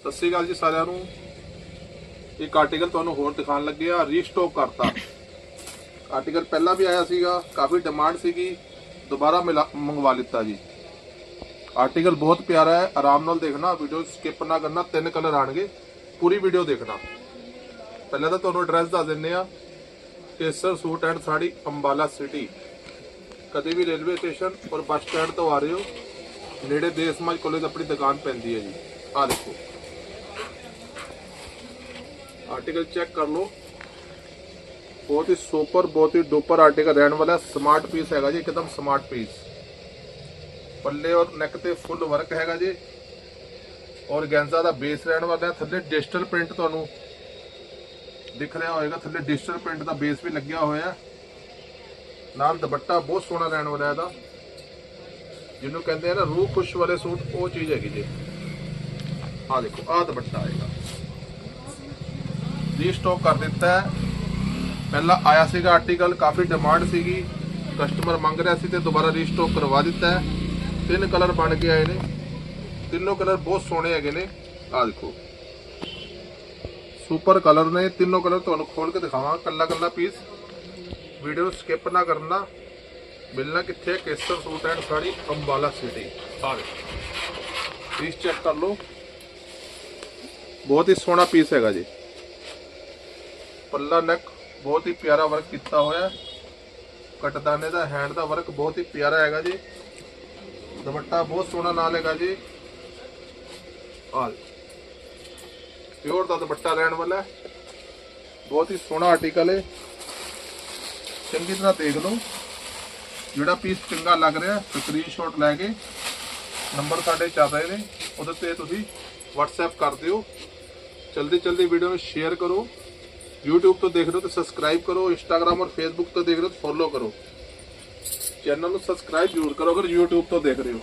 ਸਤਿ ਸ਼੍ਰੀ ਅਕਾਲ ਜੀ ਸਾਰਿਆਂ ਨੂੰ। ਇੱਕ ਆਰਟੀਕਲ ਤੁਹਾਨੂੰ ਹੋਰ ਦਿਖਾਉਣ ਲੱਗੇ ਆ ਰੀਸਟਾਕ ਕਰਤਾ। ਆਰਟੀਕਲ ਪਹਿਲਾਂ ਵੀ ਆਇਆ ਸੀਗਾ, ਕਾਫੀ ਡਿਮਾਂਡ ਸੀਗੀ, ਦੁਬਾਰਾ ਮਿਲਾ ਮੰਗਵਾ ਲਿੱਤਾ ਜੀ। ਆਰਟੀਕਲ ਬਹੁਤ ਪਿਆਰਾ ਹੈ, ਆਰਾਮ ਨਾਲ ਦੇਖਣਾ ਵੀਡੀਓ ਸਕਿਪ ਨਾ ਕਰਨਾ, ਤਿੰਨ ਕਲਰ ਆਣਗੇ, ਪੂਰੀ ਵੀਡੀਓ ਦੇਖਣਾ। ਪਹਿਲਾਂ ਤਾਂ ਤੁਹਾਨੂੰ ਐਡਰੈਸ ਦੱਸ ਦਿੰਨੇ ਆ, Kesar suit and sari, Ambala city ਕਦੇ ਵੀ ਰੇਲਵੇ ਸਟੇਸ਼ਨ ਔਰ ਬੱਸ ਸਟੈਂਡ ਤੋਂ ਆ ਰਹੇ ਹੋ, ਨੇੜੇ ਦੇਸ ਸਮਾਜ ਕਾਲਜ ਆਪਣੀ ਦੁਕਾਨ ਪੈਂਦੀ ਹੈ ਜੀ। ਆ ਦੇਖੋ। ਆਰਟੀਕਲ ਚੈੱਕ ਕਰ ਲਓ ਬਹੁਤ ਹੀ ਸੁਪਰ ਬਹੁਤ ਹੀ ਡੁਪਰ ਆਰਟੀਕਲ ਰਹਿਣ ਵਾਲਾ ਸਮਾਰਟ ਪੀਸ ਹੈਗਾ ਜੀ, ਇੱਕਦਮ ਸਮਾਰਟ ਪੀਸ ਪੱਲੇ ਔਰ ਨੈਕ ਤੇ ਫੁੱਲ ਵਰਕ ਹੈਗਾ ਜੀ। ਔਰ ਗੈਂਜ਼ਾ ਦਾ ਬੇਸ ਰਹਿਣ ਵਾਲਾ ਥੱਲੇ ਡਿਜੀਟਲ ਪ੍ਰਿੰਟ ਤੁਹਾਨੂੰ ਦਿਖ ਰਿਹਾ ਹੋਏਗਾ। ਥੱਲੇ ਡਿਜੀਟਲ ਪ੍ਰਿੰਟ ਦਾ ਬੇਸ ਵੀ ਲੱਗਿਆ ਹੋਇਆ ਨਾਲ ਦੁਪੱਟਾ ਬਹੁਤ ਸੋਹਣਾ ਰਹਿਣ ਵਾਲਾ ਇਹਦਾ। ਜਿਹਨੂੰ ਕਹਿੰਦੇ ਆ ਨਾ, ਰੂਹ ਖੁਸ਼ ਵਾਲੇ ਸੂਟ, ਉਹ ਚੀਜ਼ ਹੈਗੀ ਜੀ। ਆ ਦੇਖੋ, ਆਹ ਦੁਪੱਟਾ ਆਏਗਾ ਰੀਸਟਾਕ ਕਰ ਦਿੱਤਾ ਹੈ। ਪਹਿਲਾਂ ਆਇਆ ਸੀਗਾ ਆਰਟੀਕਲ ਕਾਫੀ ਡਿਮਾਂਡ ਸੀਗੀ। ਕਸਟਮਰ ਮੰਗ ਰਿਹਾ ਸੀ ਤੇ ਦੁਬਾਰਾ ਰੀਸਟਾਕ ਕਰਵਾ ਦਿੱਤਾ ਹੈ। ਤਿੰਨ ਕਲਰ ਬਣ ਕੇ ਆਏ ਨੇ। ਤਿੰਨੋਂ ਕਲਰ ਬਹੁਤ ਸੋਹਣੇ ਹੈਗੇ ਨੇ। ਆ ਦੇਖੋ। ਸੁਪਰ ਕਲਰ ਨੇ। ਤਿੰਨੋਂ ਕਲਰ ਤੁਹਾਨੂੰ ਖੋਲ ਕੇ ਦਿਖਾਵਾਂ। ਕੱਲਾ ਕੱਲਾ ਪੀਸ ਵੀਡੀਓ ਨੂੰ ਸਕਿਪ ਨਾ ਕਰਨਾ। ਮਿਲਣਾ ਕਿੱਥੇ Kesar suit and sari, Ambala city ਆ ਦੇਖੋ। ਪੀਸ ਚੈੱਕ ਕਰ ਲਓ। ਬਹੁਤ ਹੀ ਸੋਹਣਾ ਪੀਸ ਹੈਗਾ ਜੀ। ਪੱਲਾ ਨੈਕ ਬਹੁਤ ਹੀ ਪਿਆਰਾ ਵਰਕ ਕੀਤਾ ਹੋਇਆ ਹੈ। ਕਟਦਾਨੇ ਦਾ ਹੈਂਡ ਦਾ ਵਰਕ ਬਹੁਤ ਹੀ ਪਿਆਰਾ ਹੈਗਾ ਜੀ। ਦੁਪੱਟਾ ਬਹੁਤ ਸੋਹਣਾ ਨਾਲ ਹੈਗਾ ਜੀ। ਆ ਪਿਓਰ ਦਾ ਦੁਪੱਟਾ ਰਹਿਣ ਵਾਲਾ ਬਹੁਤ ਹੀ ਸੋਹਣਾ ਆਰਟੀਕਲ ਹੈ। ਚੰਗੀ ਤਰ੍ਹਾਂ ਦੇਖ ਲਓ। ਜਿਹੜਾ ਪੀਸ ਚੰਗਾ ਲੱਗ ਰਿਹਾ ਸਕਰੀਨਸ਼ਾਟ ਲੈ ਕੇ ਨੰਬਰ ਸਾਡੇ ਚੱਲ ਰਹੇ ਨੇ। ਉਹਦੇ ਤੇ ਤੁਸੀਂ WhatsApp ਕਰ ਦਿਓ। ਜਲਦੀ ਜਲਦੀ ਵੀਡੀਓ ਨੂੰ ਸ਼ੇਅਰ ਕਰੋ। YouTube ਤੋਂ ਦੇਖ ਰਹੇ ਹੋ ਤਾਂ ਸਬਸਕ੍ਰਾਈਬ ਕਰੋ, Instagram ਔਰ Facebook ਤੋਂ ਦੇਖ ਰਹੇ ਹੋ ਤਾਂ ਫੋਲੋ ਕਰੋ। ਚੈਨਲ ਨੂੰ ਸਬਸਕ੍ਰਾਈਬ ਜ਼ਰੂਰ ਕਰੋ, ਅਗਰ YouTube ਤੋਂ ਦੇਖ ਰਹੇ ਹੋ।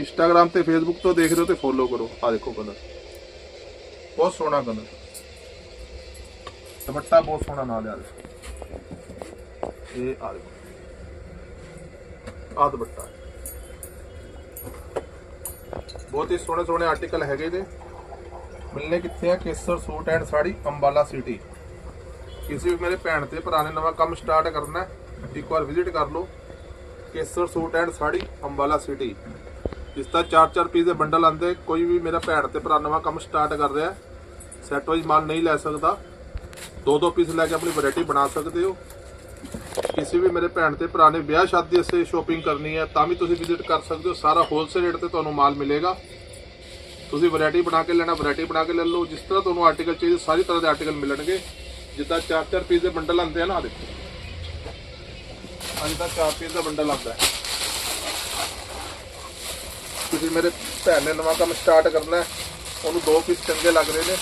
Instagram ਤੇ Facebook ਤੋਂ ਦੇਖ ਰਹੇ ਹੋ ਤੇ ਫੋਲੋ ਕਰੋ। ਆ ਦੇਖੋ ਕਲਰ ਬਹੁਤ ਸੋਹਣਾ ਕਲਰ ਦੁਪੱਟਾ ਬਹੁਤ ਸੋਹਣਾ ਨਾਲ ਆ ਇਹ ਆ ਦੇਖੋ। ਆ ਦੁਪੱਟਾ। ਬਹੁਤ ਹੀ ਸੋਹਣੇ ਸੋਹਣੇ ਆਰਟੀਕਲ ਹੈਗੇ ਨੇ। ਮਿਲਨੇ ਕਿੱਥੇ ਆ? Kesar suit and sari, Ambala city ਕਿਸੇ ਵੀ ਮੇਰੇ ਭੈਣ ਤੇ ਭਰਾ ਨੇ ਨਵਾਂ ਕੰਮ ਸਟਾਰਟ ਕਰਨਾ ਇੱਕ ਵਾਰ ਵਿਜ਼ਿਟ ਕਰ ਲਓ। Kesar suit and sari, Ambala city ਇਸ ਦਾ 4-4 ਪੀਸ ਦੇ ਬੰਡਲ ਆਂਦੇ ਕੋਈ ਵੀ ਮੇਰਾ ਭੈਣ ਤੇ ਭਰਾ ਨਵਾਂ ਕੰਮ ਸਟਾਰਟ ਕਰ ਰਿਹਾ ਸੈਟ ਵਾਈਜ਼ ਮਾਲ ਨਹੀਂ ਲੈ ਸਕਦਾ। ਦੋ ਦੋ ਪੀਸ ਲੈ ਕੇ ਆਪਣੀ ਵੈਰਾਈਟੀ ਬਣਾ ਸਕਦੇ ਹੋ। ਕਿਸੇ ਵੀ ਮੇਰੇ ਭੈਣ ਤੇ ਭਰਾ ਨੇ ਵਿਆਹ ਸ਼ਾਦੀ ਵਾਸਤੇ ਸ਼ੋਪਿੰਗ ਕਰਨੀ ਹੈ, ਤਾਂ ਵੀ ਤੁਸੀਂ ਵਿਜ਼ਿਟ ਕਰ ਸਕਦੇ ਹੋ। ਸਾਰਾ ਹੋਲਸੇਲ ਰੇਟ ਤੇ ਤੁਹਾਨੂੰ ਮਾਲ ਮਿਲੇਗਾ। ਤੁਸੀਂ ਵੈਰਾਈਟੀ ਬਣਾ ਕੇ ਲੈਣਾ ਵੈਰਾਈਟੀ ਬਣਾ ਕੇ ਲੈ ਲਓ। ਜਿਸ ਤਰ੍ਹਾਂ ਤੁਹਾਨੂੰ ਆਰਟੀਕਲ ਚਾਹੀਦੇ, ਸਾਰੀ ਤਰ੍ਹਾਂ ਦੇ ਆਰਟੀਕਲ ਮਿਲਣਗੇ। ਜਿੱਦਾਂ 4-4 ਪੀਸ ਦੇ ਬੰਡਲ ਆਉਂਦੇ ਆ ਨਾ, ਆਹ ਦੇਖੋ। ਅੱਜ ਦਾ 4 ਪੀਸ ਦਾ ਬੰਡਲ ਆਉਂਦਾ ਹੈ। ਤੁਸੀਂ ਮੇਰੇ ਭੈਣ ਨੇ ਨਵਾਂ ਕੰਮ ਸਟਾਰਟ ਕਰਨਾ ਹੈ। ਉਹਨੂੰ ਦੋ ਪੀਸ ਚੰਗੇ ਲੱਗ ਰਹੇ ਨੇ।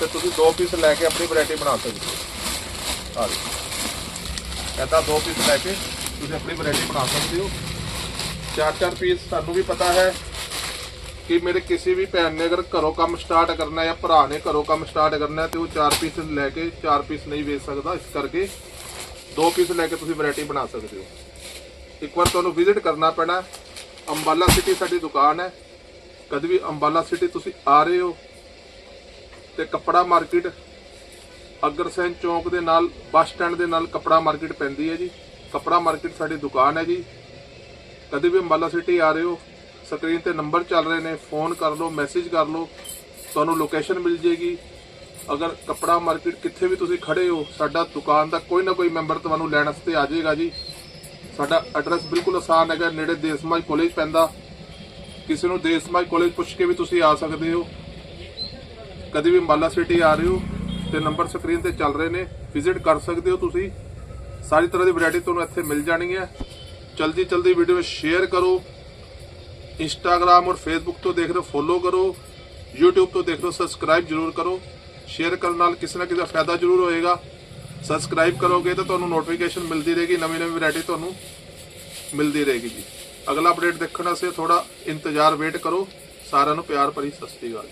ਤੇ ਤੁਸੀਂ ਦੋ ਪੀਸ ਲੈ ਕੇ ਆਪਣੀ ਵੈਰਾਈਟੀ ਬਣਾ ਸਕਦੇ ਹੋ। ਆ ਦੇਖੋ। ਇਹਦਾ ਦੋ ਪੀਸ ਲੈ ਕੇ ਤੁਸੀਂ ਆਪਣੀ ਵੈਰਾਈਟੀ ਬਣਾ ਸਕਦੇ ਹੋ। ਚਾਰ ਚਾਰ ਪੀਸ ਤੁਹਾਨੂੰ ਵੀ ਪਤਾ ਹੈ। ਕਿ ਮੇਰੇ ਕਿਸੇ ਵੀ ਭੈਣ ਨੇ ਅਗਰ ਘਰੋਂ ਕੰਮ ਸਟਾਰਟ ਕਰਨਾ ਹੈ ਜਾਂ ਭਰਾ ਨੇ ਘਰੋਂ ਕੰਮ ਸਟਾਰਟ ਕਰਨਾ ਹੈ, ਤੇ ਉਹ ਚਾਰ ਪੀਸ ਲੈ ਕੇ ਚਾਰ ਪੀਸ ਨਹੀਂ ਵੇਚ ਸਕਦਾ। ਇਸ ਕਰਕੇ ਦੋ ਪੀਸ ਲੈ ਕੇ ਤੁਸੀਂ ਵੈਰਾਈਟੀ ਬਣਾ ਸਕਦੇ ਹੋ। ਇੱਕ ਵਾਰ ਤੁਹਾਨੂੰ ਵਿਜ਼ਿਟ ਕਰਨਾ ਪੈਣਾ। ਅੰਬਾਲਾ ਸਿਟੀ ਸਾਡੀ ਦੁਕਾਨ ਹੈ। ਕਦੇ ਵੀ ਅੰਬਾਲਾ ਸਿਟੀ ਤੁਸੀਂ ਆ ਰਹੇ ਹੋ ਤੇ ਕੱਪੜਾ ਮਾਰਕੀਟ ਅਗਰਸੈਨ ਚੌਂਕ ਦੇ ਨਾਲ, ਬੱਸ ਸਟੈਂਡ ਦੇ ਨਾਲ ਕੱਪੜਾ ਮਾਰਕੀਟ ਪੈਂਦੀ ਹੈ ਜੀ। ਕੱਪੜਾ ਮਾਰਕੀਟ ਸਾਡੀ ਦੁਕਾਨ ਹੈ ਜੀ। ਕਦੇ ਵੀ ਅੰਬਾਲਾ ਸਿਟੀ ਆ ਰਹੇ ਹੋ ਸਕਰੀਨ ਤੇ ਨੰਬਰ ਚੱਲ ਰਹੇ ਨੇ, ਫੋਨ ਕਰ ਲਓ ਮੈਸੇਜ ਕਰ ਲਓ, ਤੁਹਾਨੂੰ ਲੋਕੇਸ਼ਨ ਮਿਲ ਜੇਗੀ। ਅਗਰ ਕੱਪੜਾ ਮਾਰਕੀਟ ਕਿੱਥੇ ਵੀ ਤੁਸੀਂ ਖੜੇ ਹੋ, ਸਾਡਾ ਦੁਕਾਨ ਦਾ ਕੋਈ ਨਾ ਕੋਈ ਮੈਂਬਰ ਤੁਹਾਨੂੰ ਲੈਣ ਵਾਸਤੇ ਆ ਜਾਏਗਾ ਜੀ। ਸਾਡਾ ਐਡਰੈਸ ਬਿਲਕੁਲ ਆਸਾਨ ਹੈਗਾ, ਨੇੜੇ ਦੇਸਮਾਜ ਕਾਲਜ ਪੈਂਦਾ। ਕਿਸੇ ਨੂੰ ਦੇਸਮਾਜ ਕਾਲਜ ਪੁੱਛ ਕੇ ਵੀ ਤੁਸੀਂ ਆ ਸਕਦੇ ਹੋ। ਕਦੇ ਵੀ ਅੰਬਾਲਾ ਸਿਟੀ ਆ ਰਹੇ ਹੋ ਤੇ ਨੰਬਰ ਸਕਰੀਨ ਤੇ ਚੱਲ ਰਹੇ ਨੇ ਵਿਜ਼ਿਟ ਕਰ ਸਕਦੇ ਹੋ ਤੁਸੀਂ। ਸਾਰੀ ਤਰ੍ਹਾਂ ਦੀ ਵੈਰਾਈਟੀ ਤੁਹਾਨੂੰ ਇੱਥੇ ਮਿਲ ਜਾਣੀ ਹੈ। ਜਲਦੀ ਜਲਦੀ ਵੀਡੀਓ ਸ਼ੇਅਰ ਕਰੋ। ਇੰਸਟਾਗ੍ਰam ਔਰ ਫੇਸਬੁੱਕ ਤੋਂ ਦੇਖ ਰਹੇ ਫੋਲੋ ਕਰੋ, YouTube ਤੋਂ ਦੇਖ ਰਹੇ ਸਬਸਕ੍ਰਾਈਬ ਜਰੂਰ ਕਰੋ। ਸ਼ੇਅਰ ਕਰਨ ਨਾਲ ਕਿਸੇ ਨਾ ਕਿਸੇ ਦਾ ਫਾਇਦਾ ਜਰੂਰ ਹੋਏਗਾ। ਸਬਸਕ੍ਰਾਈਬ ਕਰੋਗੇ ਤਾਂ ਤੁਹਾਨੂੰ ਨੋਟੀਫਿਕੇਸ਼ਨ ਮਿਲਦੀ ਰਹੇਗੀ, ਨਵੀਂ ਨਵੀਂ ਵੈਰਾਈਟੀ ਤੁਹਾਨੂੰ ਮਿਲਦੀ ਰਹੇਗੀ ਜੀ। ਅਗਲਾ ਅਪਡੇਟ ਦੇਖਣ ਵਾਸਤੇ ਥੋੜਾ ਇੰਤਜ਼ਾਰ ਵੇਟ ਕਰੋ। ਸਾਰਿਆਂ ਨੂੰ ਪਿਆਰ ਭਰੀ ਸਤਿ ਸ੍ਰੀ ਅਕਾਲ।